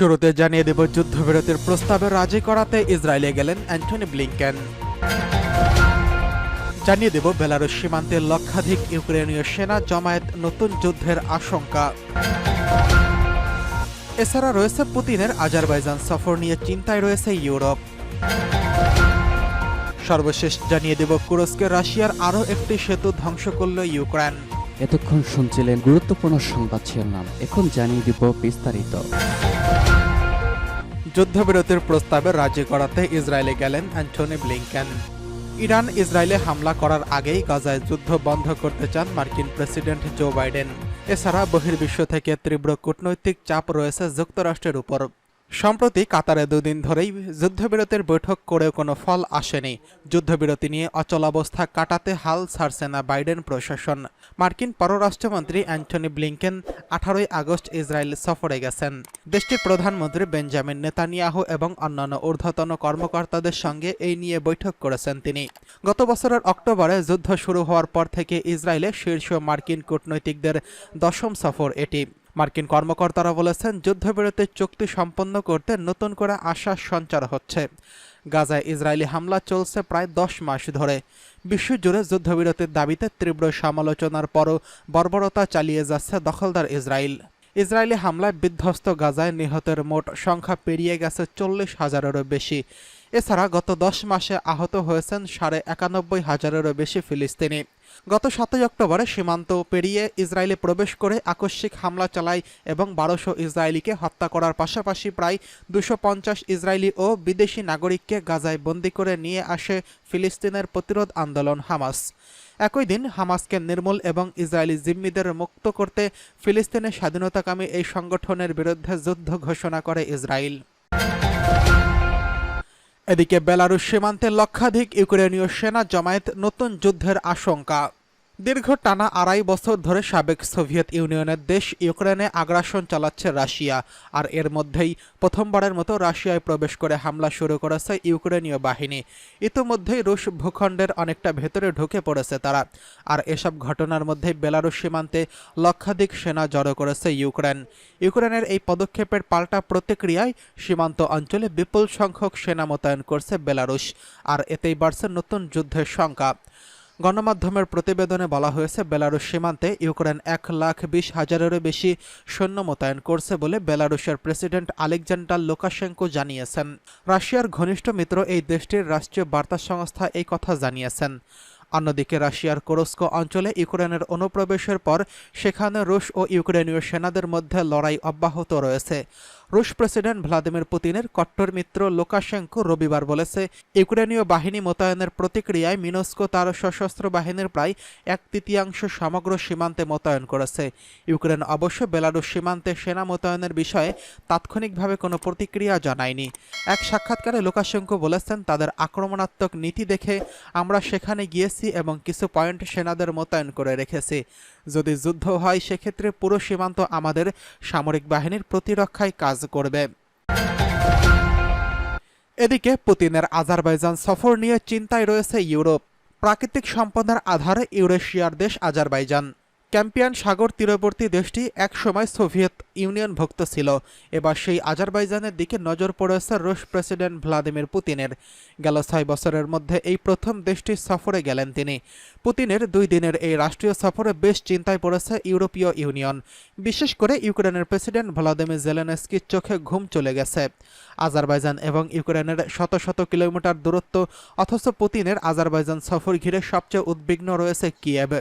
শুরুতে জানিয়ে দেব যুদ্ধবিরতির প্রস্তাবে রাজি করাতে ইসরায়েলে গেলেন অ্যান্টনি ব্লিংকেন। জানিয়ে দেব বেলারুশ সীমান্তে লক্ষাধিক ইউক্রেনীয় সেনা জমায়েত নতুন যুদ্ধের আশঙ্কা। এছাড়া রয়েছে পুতিনের আজারবাইজান সফর নিয়ে চিন্তায় রয়েছে ইউরোপ। সর্বশেষ জানিয়ে দেব কুরস্কে রাশিয়ার আরও একটি সেতু ধ্বংস করল ইউক্রেন। এতক্ষণ শুনছিলেন গুরুত্বপূর্ণ সংবাদ শিরোনাম। এখন জানিয়ে দিব বিস্তারিত। যুদ্ধবিরতির প্রস্তাবে রাজি করাতে ইসরায়েলে গেলেন অ্যান্টনি ব্লিংকেন। ইরান ইসরায়েলে হামলা করার আগেই গাজায় যুদ্ধ বন্ধ করতে চান মার্কিন প্রেসিডেন্ট জো বাইডেন। এছাড়া বহির্বিশ্ব থেকে তীব্র কূটনৈতিক চাপ রয়েছে যুক্তরাষ্ট্রের উপর। সম্প্রতি কাতারে দুদিন ধরেই যুদ্ধবিরতির বৈঠক করেও কোনো ফল আসেনি। যুদ্ধবিরতি নিয়ে অচলাবস্থা কাটাতে হাল ছাড়ছে না বাইডেন প্রশাসন। মার্কিন পররাষ্ট্রমন্ত্রী অ্যান্টনি ব্লিংকেন আঠারোই আগস্ট ইসরায়েল সফরে গেছেন। দেশটির প্রধানমন্ত্রী বেঞ্জামিন নেতানিয়াহু এবং অন্যান্য ঊর্ধ্বতন কর্মকর্তাদের সঙ্গে এই নিয়ে বৈঠক করেছেন তিনি। গত বছরের অক্টোবরে যুদ্ধ শুরু হওয়ার পর থেকে ইসরায়েলে শীর্ষ মার্কিন কূটনৈতিকদের দশম সফর এটি। মার্কিন কর্মকর্তারা বলেছেন যুদ্ধবিরতির চুক্তি সম্পন্ন করতে নতুন করে আশার সঞ্চার হচ্ছে। গাজায় ইসরায়েলি হামলা চলছে প্রায় দশ মাস ধরে। বিশ্বজুড়ে যুদ্ধবিরতির দাবিতে তীব্র সমালোচনার পরও বর্বরতা চালিয়ে যাচ্ছে দখলদার ইসরায়েল। ইসরায়েলি হামলায় বিধ্বস্ত গাজায় নিহতের মোট সংখ্যা পেরিয়ে গেছে চল্লিশ হাজারেরও বেশি। এছাড়া গত দশ মাসে আহত হয়েছেন সাড়ে একানব্বই হাজারেরও বেশি ফিলিস্তিনি। গত সাতই অক্টোবরে সীমান্ত পেরিয়ে ইসরায়েলে প্রবেশ করে আকস্মিক হামলা চালায় এবং বারোশো ইসরায়েলিকে হত্যা করার পাশাপাশি প্রায় দুশো পঞ্চাশ ইসরায়েলি ও বিদেশি নাগরিককে গাজায় বন্দি করে নিয়ে আসে ফিলিস্তিনের প্রতিরোধ আন্দোলন হামাস। একই দিন হামাসকে নির্মূল এবং ইসরায়েলি জিম্মিদের মুক্ত করতে ফিলিস্তিনের স্বাধীনতাকামী এই সংগঠনের বিরুদ্ধে যুদ্ধ ঘোষণা করে ইসরায়েল। এদিকে বেলারুশ সীমান্তে লক্ষাধিক ইউক্রেনীয় সেনা জমায়েত নতুন যুদ্ধের আশঙ্কা। দীর্ঘ টানা আড়াই বছর ধরে সাবেক সোভিয়েত ইউনিয়নের দেশ ইউক্রেনে আগ্রাসন চালাচ্ছে রাশিয়া, আর এর মধ্যেই প্রথমবারের মতো রাশিয়ায় প্রবেশ করে হামলা শুরু করেছে ইউক্রেনীয় বাহিনী। ইতোমধ্যেই রুশ ভূখণ্ডের অনেকটা ভেতরে ঢুকে পড়েছে তারা, আর এসব ঘটনার মধ্যে বেলারুশ সীমান্তে লক্ষাধিক সেনা জড়ো করেছে ইউক্রেন। ইউক্রেনের এই পদক্ষেপের পাল্টা প্রতিক্রিয়ায় সীমান্ত অঞ্চলে বিপুল সংখ্যক সেনা মোতায়েন করছে বেলারুশ, আর এতেই বাড়ছে নতুন যুদ্ধের সংখ্যা। গণমাধ্যমের প্রতিবেদনে বলা হয়েছে, বেলারুশ সীমান্তে ইউক্রেন এক লাখ বিশ হাজারেরও বেশি সৈন্য মোতায়েন করছে বলে বেলারুশের প্রেসিডেন্ট আলেকজান্ডার লোকাশেঙ্কো জানিয়েছেন। রাশিয়ার ঘনিষ্ঠ মিত্র এই দেশটির রাষ্ট্রীয় বার্তা সংস্থা এই কথা জানিয়েছেন। অন্যদিকে, রাশিয়ার কোরস্কো অঞ্চলে ইউক্রেনের অনুপ্রবেশের পর সেখানে রুশ ও ইউক্রেনীয় সেনাদের মধ্যে লড়াই অব্যাহত রয়েছে। রুশ প্রেসিডেন্ট ভ্লাদিমির পুতিনের কট্টর মিত্র লোকাশেঙ্কো রবিবার বলেছে, ইউক্রেনীয় বাহিনী মোতায়েনের প্রতিক্রিয়ায় মিনস্কো তার সশস্ত্র বাহিনীর প্রায় এক তৃতীয়াংশ সমগ্র সীমান্তে মোতায়েন করেছে। ইউক্রেন অবশ্য বেলারুশ সীমান্তে সেনা মোতায়েনের বিষয়ে তাৎক্ষণিকভাবে কোনো প্রতিক্রিয়া জানায়নি। এক সাক্ষাৎকারে লোকাশেঙ্কো বলেছেন, তাদের আক্রমণাত্মক নীতি দেখে আমরা সেখানে গিয়েছি এবং কিছু পয়েন্ট সেনাদের মোতায়েন করে রেখেছি। যদি যুদ্ধ হয়, সেক্ষেত্রে পুরো সীমান্ত আমাদের সামরিক বাহিনীর প্রতিরক্ষায় কাজ করবে। এদিকে পুতিনের আজারবাইজান সফর নিয়ে চিন্তায় রয়েছে ইউরোপ। প্রাকৃতিক সম্পদের আধারে ইউরেশিয়ার দেশ আজারবাইজান। ক্যাম্পিয়ান সাগর তীরবর্তী দেশটি একসময় সোভিয়েত ইউনিয়নভুক্ত ছিল। এবার সেই আজারবাইজানের দিকে নজর পড়েছে রুশ প্রেসিডেন্ট ভ্লাদিমির পুতিনের। গেল ছয় বছরের মধ্যে এই প্রথম দেশটি সফরে গেলেন তিনি। পুতিনের দুই দিনের এই রাষ্ট্রীয় সফরে বেশ চিন্তায় পড়েছে ইউরোপীয় ইউনিয়ন। বিশেষ করে ইউক্রেনের প্রেসিডেন্ট ভ্লাদিমির জেলেনস্কির চোখে ঘুম চলে গেছে। আজারবাইজান এবং ইউক্রেনের শত শত কিলোমিটার দূরত্ব, অথচ পুতিনের আজারবাইজান সফর ঘিরে সবচেয়ে উদ্বিগ্ন রয়েছে কিয়েভ।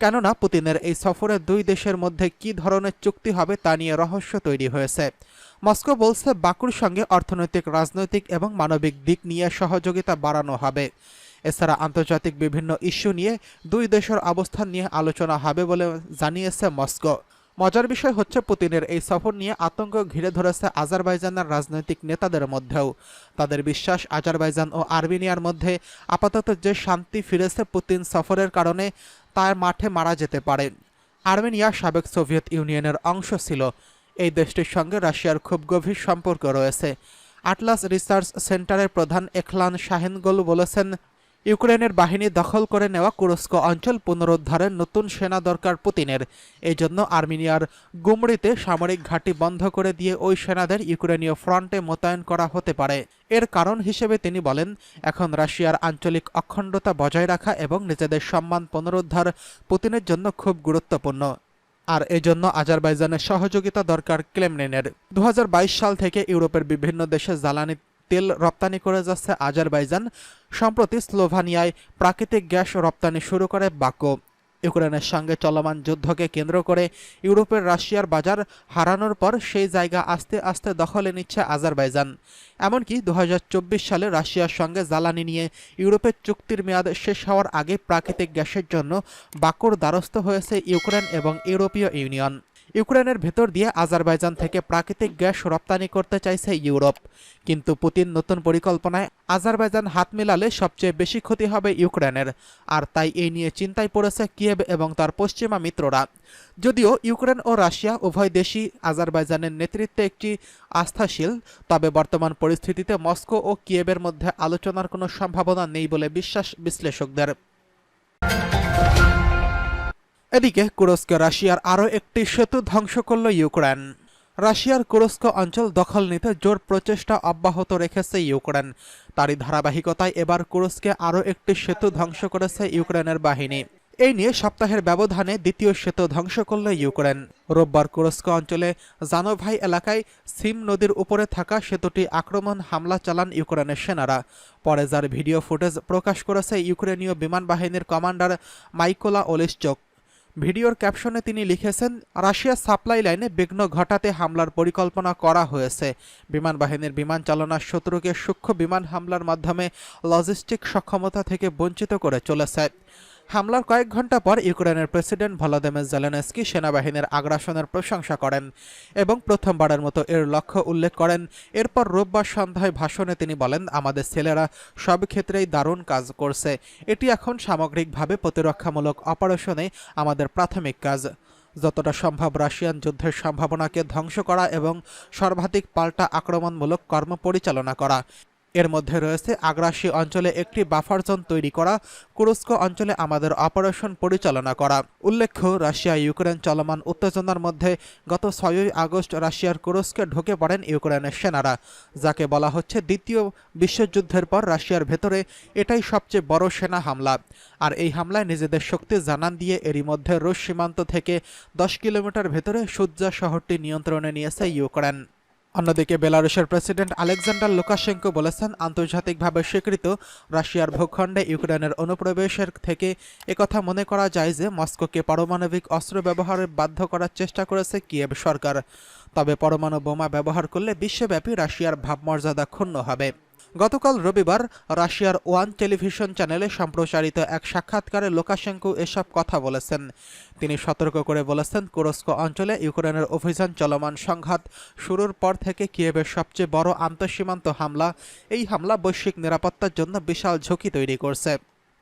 কেননা পুতিনের এই সফরে দুই দেশের মধ্যে কী ধরনের চুক্তি হবে তা নিয়ে রহস্য তৈরি হয়েছে। মস্কো বলছে বাকুর সঙ্গে অর্থনৈতিক, রাজনৈতিক এবং মানবিক দিক নিয়ে সহযোগিতা বাড়ানো হবে। এছাড়া আন্তর্জাতিক বিভিন্ন ইস্যু নিয়ে দুই দেশের অবস্থান নিয়ে আলোচনা হবে বলে জানিয়েছে মস্কো। মজার বিষয় হচ্ছে পুতিনের এই সফর নিয়ে আতঙ্ক ঘিরে ধরেছে আজারবাইজানের রাজনৈতিক নেতাদের মধ্যেও। তাদের বিশ্বাস, আজারবাইজান ও আর্মেনিয়ার মধ্যে আপাতত যে শান্তি ফিরেছে পুতিন সফরের কারণে তার মাঠে মারা যেতে পারেন আর্মেনিয়া সাবেক সোভিয়েত ইউনিয়নের অংশ ছিল। এই দেশটির সঙ্গে রাশিয়ার খুব গভীর সম্পর্ক রয়েছে। আটলাস রিসার্চ সেন্টারের প্রধান এখলান শাহেনগোল বলেছেন ইউক্রেনের বাহিনী দখল করে নেওয়া কুরস্ক অঞ্চল পুনরুদ্ধারের নতুন সেনা দরকার পুতিনের। এই জন্য আর্মেনিয়ার গুমড়িতে সামরিক ঘাঁটি বন্ধ করে দিয়ে ওই সেনাদের ইউক্রেনীয় ফ্রন্টে মোতায়েন করা হতে পারে। এর কারণ হিসেবে তিনি বলেন, এখন রাশিয়ার আঞ্চলিক অখণ্ডতা বজায় রাখা এবং নিজেদের সম্মান পুনরুদ্ধার পুতিনের জন্য খুব গুরুত্বপূর্ণ। আর এজন্য আজারবাইজানের সহযোগিতা দরকার ক্লেমলিনের দু সাল থেকে ইউরোপের বিভিন্ন দেশে জ্বালানি তেল রপ্তানি করে যাচ্ছে আজারবাইজান। সম্প্রতি স্লোভানিয়ায় প্রাকৃতিক গ্যাস রপ্তানি শুরু করে বাকো। ইউক্রেনের সঙ্গে চলমান যুদ্ধকে কেন্দ্র করে ইউরোপের রাশিয়ার বাজার হারানোর পর সেই জায়গা আস্তে আস্তে দখলে নিচ্ছে আজারবাইজান। এমনকি দু হাজার চব্বিশ সালে রাশিয়ার সঙ্গে জ্বালানি নিয়ে ইউরোপের চুক্তির মেয়াদ শেষ হওয়ার আগে প্রাকৃতিক গ্যাসের জন্য বাকুর দ্বারস্থ হয়েছে ইউক্রেন এবং ইউরোপীয় ইউনিয়ন। ইউক্রেনের ভেতর দিয়ে আজারবাইজান থেকে প্রাকৃতিক গ্যাস রপ্তানি করতে চাইছে ইউরোপ। কিন্তু পুতিন নতুন পরিকল্পনায় আজারবাইজান হাত মেলালে সবচেয়ে বেশি ক্ষতি হবে ইউক্রেনের। আর তাই এই নিয়ে চিন্তায় পড়েছে কিয়েভ এবং তার পশ্চিমা মিত্ররা। যদিও ইউক্রেন ও রাশিয়া উভয় দেশই আজারবাইজানের নেতৃত্বে একটি আস্থাশীল, তবে বর্তমান পরিস্থিতিতে মস্কো ও কিয়েভের মধ্যে আলোচনার কোনো সম্ভাবনা নেই বলে বিশ্বাস বিশ্লেষকদের। এদিকে কুরস্কে রাশিয়ার আরও একটি সেতু ধ্বংস করল ইউক্রেন। রাশিয়ার কুরস্ক অঞ্চল দখল নিতে জোর প্রচেষ্টা অব্যাহত রেখেছে ইউক্রেন। তারই ধারাবাহিকতায় এবার কুরস্কে আরও একটি সেতু ধ্বংস করেছে ইউক্রেনের বাহিনী। এই নিয়ে সপ্তাহের ব্যবধানে দ্বিতীয় সেতু ধ্বংস করল ইউক্রেন। রোববার কুরস্ক অঞ্চলে জানোভাই এলাকায় সিম নদীর উপরে থাকা সেতুটি আক্রমণ হামলা চালান ইউক্রেনের সেনারা। পরে যার ভিডিও ফুটেজ প্রকাশ করেছে ইউক্রেনীয় বিমান বাহিনীর কমান্ডার মাইকোলা ওলিশচোক। ভিডিওর ক্যাপশনে তিনি লিখেছেন, রাশিয়া সাপ্লাই লাইনে বিঘ্ন ঘটাতে হামলার পরিকল্পনা করা হয়েছে। বিমান বাহিনীর বিমান চালনার শত্রুকে সূক্ষ্ম বিমান হামলার মাধ্যমে লজিস্টিক সক্ষমতা থেকে বঞ্চিত করে চলেছে। হামলার কয়েক ঘণ্টা পর ইউক্রেনের প্রেসিডেন্ট ভলাদিমির জেলেনস্কি সেনাবাহিনীর আগ্রাসনের প্রশংসা করেন এবং প্রথমবারের মতো এর লক্ষ্য উল্লেখ করেন। এরপর রোববার সন্ধ্যায় ভাষণে তিনি বলেন, আমাদের ছেলেরা সব ক্ষেত্রেই দারুণ কাজ করছে। এটি এখন সামগ্রিকভাবে প্রতিরক্ষামূলক অপারেশনে আমাদের প্রাথমিক কাজ। যতটা সম্ভব রাশিয়ান যুদ্ধের সম্ভাবনাকে ধ্বংস করা এবং সর্বাধিক পাল্টা আক্রমণমূলক কর্ম পরিচালনা করা। এর মধ্যে রয়েছে আগ্রাসী অঞ্চলে একটি বাফার জোন তৈরি করা, কুরস্ক অঞ্চলে আমাদের অপারেশন পরিচালনা করা। উল্লেখ্য, রাশিয়া, ইউক্রেন চলমান উত্তেজনার মধ্যে গত ছয়ই আগস্ট রাশিয়ার কুরস্কে ঢুকে পড়েন ইউক্রেনের সেনারা, যাকে বলা হচ্ছে দ্বিতীয় বিশ্বযুদ্ধের পর রাশিয়ার ভেতরে এটাই সবচেয়ে বড় সেনা হামলা। আর এই হামলায় নিজেদের শক্তি জানান দিয়ে এরই মধ্যে রুশ সীমান্ত থেকে দশ কিলোমিটার ভেতরে সুজ্জা শহরটি নিয়ন্ত্রণে নিয়েছে ইউক্রেন। অন্যদিকে বেলারুশের প্রেসিডেন্ট আলেকজান্ডার লুকাশেঙ্কো বলেছেন, আন্তর্জাতিকভাবে স্বীকৃত রাশিয়ার ভূখণ্ডে ইউক্রেনের অনুপ্রবেশের থেকে একথা মনে করা যায় যে, মস্কোকে পারমাণবিক অস্ত্র ব্যবহারে বাধ্য করার চেষ্টা করেছে কিয়েভ সরকার। তবে পরমাণু বোমা ব্যবহার করলে বিশ্বব্যাপী রাশিয়ার ভাবমর্যাদা ক্ষুণ্ণ হবে। গতকাল রবিবার রাশিয়ার ওয়ান টেলিভিশন চ্যানেলে সম্প্রচারিত এক সাক্ষাৎকারে লোকাশেঙ্কু এসব কথা বলেছেন। তিনি সতর্ক করে বলেছেন কুরস্ক অঞ্চলে ইউক্রেনের অভিযান চলমান সংঘাত শুরুর পর থেকে কিয়েভের সবচেয়ে বড় আন্তঃসীমান্ত হামলা। এই হামলা বৈশ্বিক নিরাপত্তার জন্য বিশাল ঝুঁকি তৈরি করছে।